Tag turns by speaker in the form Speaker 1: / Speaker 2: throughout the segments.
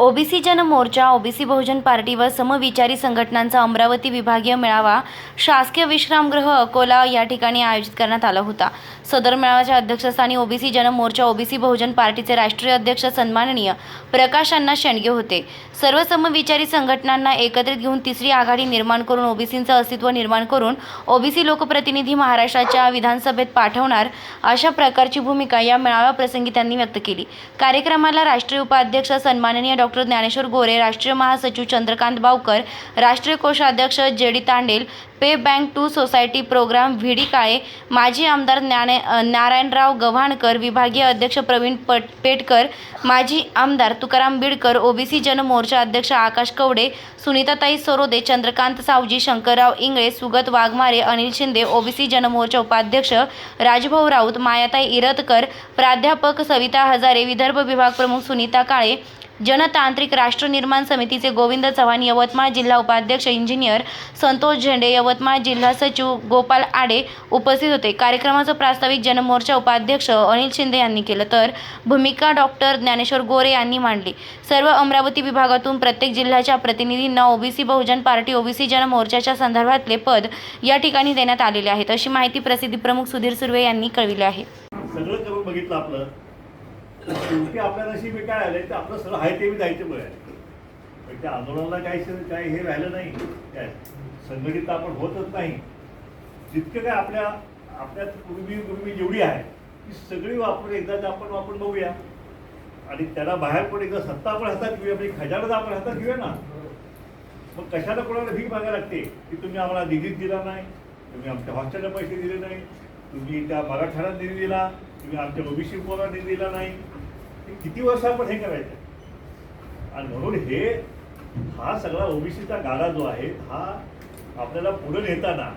Speaker 1: OBC जन मोर्चा OBC Bahujan party व समविचारी संघटनांचा अमरावती विभागीय मेळावा शासकीय विश्रामगृह अकोला या ठिकाणी आयोजित करण्यात आला होता. सदर मेळाव्याच्या अध्यक्षस्थानी ओबीसी जन मोर्चा ओबीसी बहुजन पार्टीचे राष्ट्रीय अध्यक्ष सन्माननीय प्रकाश अण्णा शेंडगे होते. सर्व समविचारी संघटनांना एकत्रित घेऊन तिसरी आघाडी निर्माण करून ओबीसींचं अस्तित्व निर्माण करून ओबीसी लोकप्रतिनिधी महाराष्ट्राच्या विधानसभेत पाठवणार अशा प्रकारची भूमिका या मेळाव्याप्रसंगी त्यांनी व्यक्त केली. कार्यक्रमाला राष्ट्रीय उपाध्यक्ष सन्माननीय डॉ. डॉक्टर ज्ञानेश्वर गोरे राष्ट्रीय महासचिव चंद्रकांत बावकर राष्ट्रीय कोषाध्यक्ष J D Tandel pay back to society programme V D Kale माजी आमदार ज्ञाने नारायणराव गव्हाणकर विभागीय अध्यक्ष प्रवीण पट पेटकर माजी आमदार तुकाराम बिडकर ओबीसी जनमोर्चा अध्यक्ष आकाश कवडे सुनीताताई सरोदे चंद्रकांत सावजी शंकरराव इंगळे सुगत वाघमारे अनिल शिंदे ओबीसी जनमोर्चा उपाध्यक्ष राजभाऊ राऊत मायाताई इरतकर प्राध्यापक सविता हजारे विदर्भ विभाग प्रमुख सुनीता काळे जनतांत्रिक राष्ट्र निर्माण समितीचे गोविंद चव्हाण यवतमाळ जिल्हा उपाध्यक्ष इंजिनियर संतोष झेंडे यवतमाळ जिल्हा सचिव गोपाल आडे उपस्थित होते. कार्यक्रमाचं प्रास्ताविक जनमोर्चा उपाध्यक्ष अनिल शिंदे यांनी केलं. तर भूमिका डॉक्टर ज्ञानेश्वर गोरे यांनी मांडली. सर्व अमरावती विभागातून प्रत्येक जिल्ह्याच्या प्रतिनिधींना ओबीसी बहुजन पार्टी ओबीसी जनमोर्चाच्या संदर्भातले पद या ठिकाणी देण्यात आलेले आहेत. अशी माहिती प्रसिद्धी प्रमुख सुधीर सुर्वे यांनी कळविली आहे.
Speaker 2: सगळं करून बघितलं आपलं. शेवटी आपल्या नशिबी काय आलंय तर आपलं सगळं आहे ते बी जायचं मिळालं. पण त्या आंदोलनाला काही काही हे राहिलं नाही. काय संघटित आपण होतच नाही. जितकं काय आपल्या आपल्यात पूर्वी पूर्वी जेवढी आहे ती सगळी वापर एकदा आपण वापरून बघूया. आणि त्याला बाहेर पण एकदा सत्ता आपण हातात घेऊया म्हणजे खजाना आपण हातात घेऊया ना. मग कशाला कोणाला भीक मागायला लागते? की तुम्ही आम्हाला निधीच दिला नाही तुम्ही आमच्या हॉस्टेलला पैसे दिले नाही तुम्ही त्या मराठ्याला निधी दिला तुम्ही आमच्या ओबीसी पोराला निधी दिला नाही. हे किती वर्ष आपण हे करायचं? आणि म्हणून हे हा सगळा ओबीसीचा गाडा जो आहे हा आपल्याला पुढे नेताना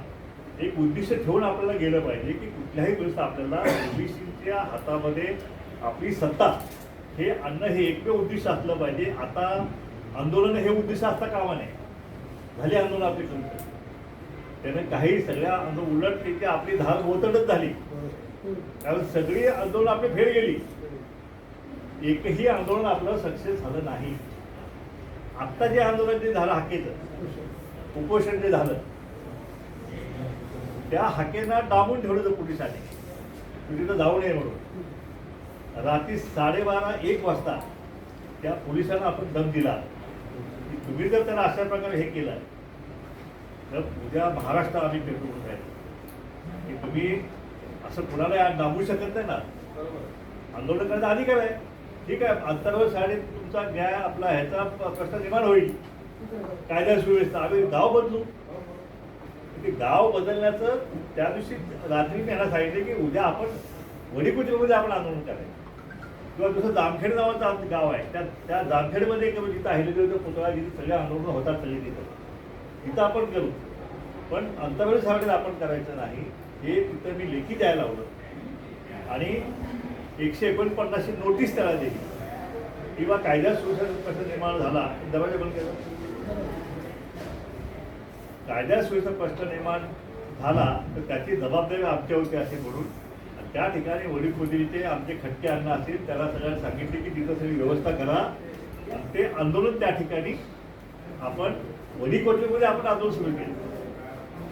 Speaker 2: एक उद्दिष्ट ठेवून आपल्याला गेलं पाहिजे की कुठल्याही गोष्ट आपल्याला ओबीसीच्या हातामध्ये आपली सत्ता हे आणणं हे एकमेव उद्दिष्ट असलं पाहिजे. आता आंदोलन हे उद्दिष्ट असता कामा नये. झाली आंदोलन आपली करून त्याने काही सगळ्या आंदोलन उलट तिथे आपली धार मोतडच झाली. कारण सगळी आंदोलन आपली फेल गेली. एकही आंदोलन आपलं सक्सेस झालं नाही. आत्ता जे आंदोलन जे झालं हाकेचं उपोषण जे झालं त्या हाकेना डांबून ठेवलं होतं पोलिसांनी. तिथं जाऊ नये म्हणून. रात्री साडेबारा एक वाजता त्या पोलिसांना आपण दम दिला. की तुम्ही जर त्यांना अशा प्रकारे हे केलं तर उद्या महाराष्ट्र आम्ही पेटवून राहील की तुम्ही असं कुणाला दाबू शकत नाही ना. आंदोलन करायचं अधिकार आहे. ठीक आहे अंतर्गत शाळेत तुमचा न्याय आपला ह्याचा प्रश्न निर्माण होईल. कायदा सुव्यवस्था आम्ही गाव बदलू. ते गाव बदलण्याचं त्या दिवशी रात्री मी सांगितलं सांगितले की उद्या आपण वडीकुटीमध्ये आपण आंदोलन करायचं. किंवा जसं जामखेड नावाचं आमचं गाव आहे त्या त्या जामखेडमध्ये एक जिथं अहिल्यादेवीचा पुतळा जिथे सगळे आंदोलन होतात सगळे तिथं. तिथं आपण करू. पण अंतर्गत शाळेत आपण करायचं नाही हे तिथं मी लेखी द्यायला लावलं. आणि एकशे एकोणपन्नासची नोटीस त्याला दिली. किंवा कायदा सुव्यवस्था प्रश्न निर्माण झाला दरवाजा बंद केला. कायदा सुव्यवस्था प्रश्न निर्माण झाला तर त्याची जबाबदारी आमच्यावरती असे म्हणून. त्या ठिकाणी वडील आमचे खटके अन्न असतील त्याला सगळ्यांना सांगितले की तिथं सगळी व्यवस्था करा. आणि ते आंदोलन त्या ठिकाणी आपण वडीकोटीमध्ये आपण आंदोलन सुरू केलं.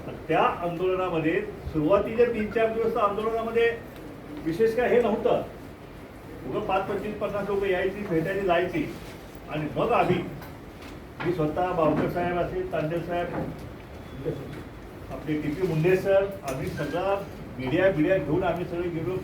Speaker 2: आणि त्या आंदोलनामध्ये सुरुवातीच्या तीन चार दिवस आंदोलनामध्ये विशेष काय हे नव्हतं. पुढं पाच पंचवीस पन्नास लोक यायची भेटायची जायची. आणि मग आम्ही मी स्वतः बावकर साहेब असेल तांडे साहेब आपले टी पी मुंडे सर आम्ही सगळा मीडिया बिडिया घेऊन आम्ही सगळे गेलो.